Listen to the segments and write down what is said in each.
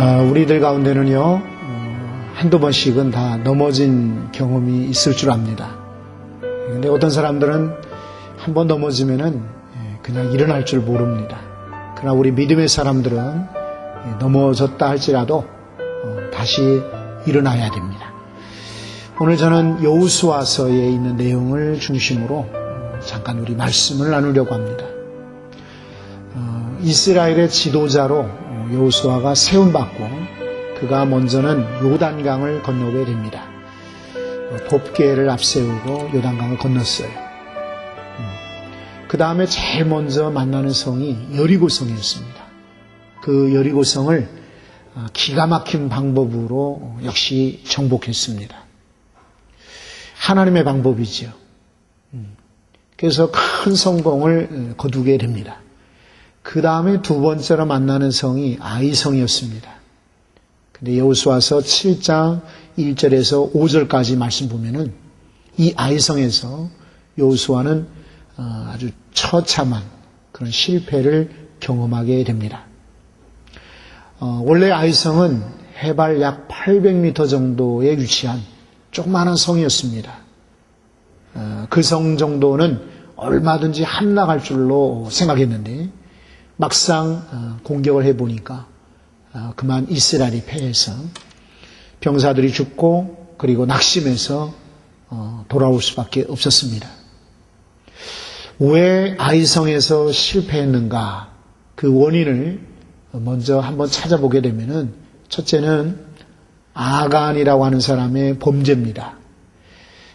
아, 우리들 가운데는요, 어, 한두 번씩은 다 넘어진 경험이 있을 줄 압니다. 근데 어떤 사람들은 한 번 넘어지면은 예, 그냥 일어날 줄 모릅니다. 그러나 우리 믿음의 사람들은 예, 넘어졌다 할지라도 어, 다시 일어나야 됩니다. 오늘 저는 여우수아서에 있는 내용을 중심으로 어, 잠깐 우리 말씀을 나누려고 합니다. 어, 이스라엘의 지도자로 어, 여호수아가 세움받고 그가 먼저는 요단강을 건너게 됩니다. 어, 법계를 앞세우고 요단강을 건넜어요. 그 다음에 제일 먼저 만나는 성이 여리고성이었습니다. 그 여리고성을 어, 기가 막힌 방법으로 역시 정복했습니다. 하나님의 방법이지요. 음. 그래서 큰 성공을 어, 거두게 됩니다. 그 다음에 두 번째로 만나는 성이 아이성이었습니다. 근데 여호수아서 7장 1절에서 5절까지 말씀 보면은 이 아이성에서 여호수아는 어, 아주 처참한 그런 실패를 경험하게 됩니다. 어, 원래 아이성은 해발 약 800m 정도에 위치한 조그마한 성이었습니다. 어, 그성 정도는 얼마든지 함락할 줄로 생각했는데 막상 공격을 해보니까 그만 이스라엘이 패해서 병사들이 죽고 그리고 낙심해서 돌아올 수밖에 없었습니다. 왜 아이성에서 실패했는가 그 원인을 먼저 한번 찾아보게 되면은 첫째는 아간이라고 하는 사람의 범죄입니다.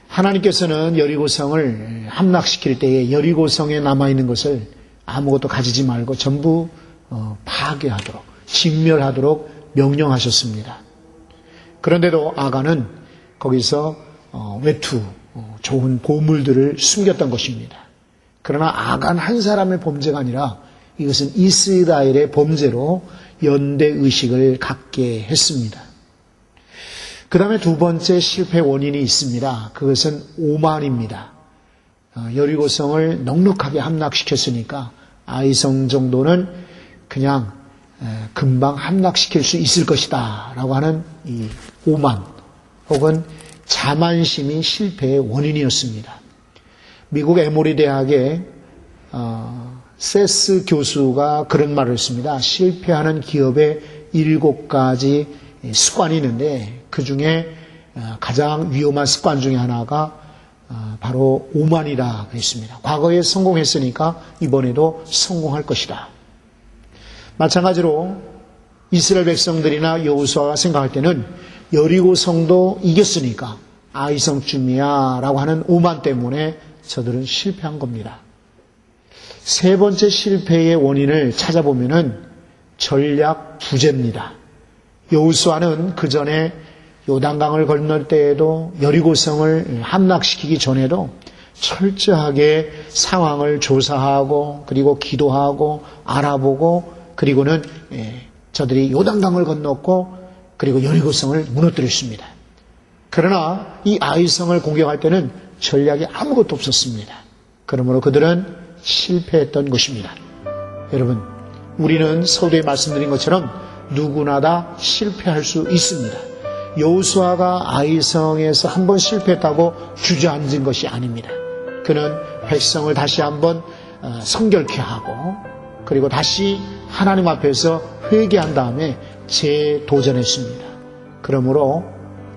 하나님께서는 여리고성을 함락시킬 때에 여리고성에 남아있는 것을 아무것도 가지지 말고 전부 어, 파괴하도록 진멸하도록 명령하셨습니다. 그런데도 아간은 거기서 어, 외투 어, 좋은 보물들을 숨겼던 것입니다. 그러나 아간 한 사람의 범죄가 아니라 이것은 이스라엘의 범죄로 연대 의식을 갖게 했습니다. 그 다음에 두 번째 실패 원인이 있습니다. 그것은 오만입니다. 어, 여리고성을 넉넉하게 함락시켰으니까 아이성 정도는 그냥 금방 함락시킬 수 있을 것이다 라고 하는 이 오만 혹은 자만심이 실패의 원인이었습니다. 미국 에모리 대학의 어, 세스 교수가 그런 말을 했습니다. 실패하는 기업의 일곱 가지 습관이 있는데 그 중에 어, 가장 위험한 습관 중에 하나가 어, 바로 오만이라 그랬습니다. 과거에 성공했으니까 이번에도 성공할 것이다. 마찬가지로 이스라엘 백성들이나 여호수아가 생각할 때는 여리고 성도 이겼으니까 아이성쯤이야라고 하는 오만 때문에 저들은 실패한 겁니다. 세 번째 실패의 원인을 찾아보면은 전략 부재입니다. 여우수아는 그 전에 요단강을 건널 때에도 여리고성을 함락시키기 전에도 철저하게 상황을 조사하고 그리고 기도하고 알아보고 그리고는 예, 저들이 요단강을 건넜고 그리고 여리고성을 무너뜨렸습니다. 그러나 이 아이성을 공격할 때는 전략이 아무것도 없었습니다. 그러므로 그들은 실패했던 것입니다. 여러분, 우리는 서두에 말씀드린 것처럼 누구나 다 실패할 수 있습니다. 여우수아가 아이성에서 한 번 실패했다고 주저앉은 것이 아닙니다. 그는 백성을 다시 한번 어, 성결케 하고 그리고 다시 하나님 앞에서 회개한 다음에 재도전했습니다. 그러므로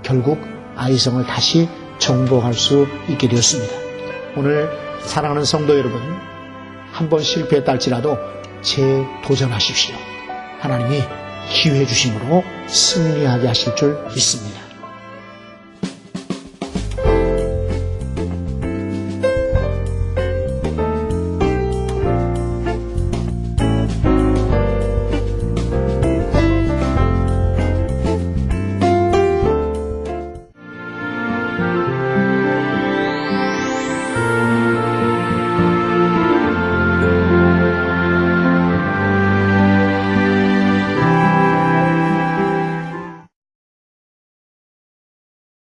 결국 아이성을 다시 정복할 수 있게 되었습니다. 오늘 사랑하는 성도 여러분, 한 번 실패했다 할지라도 재도전하십시오. 하나님이 기회 주심으로 승리하게 하실 줄 믿습니다.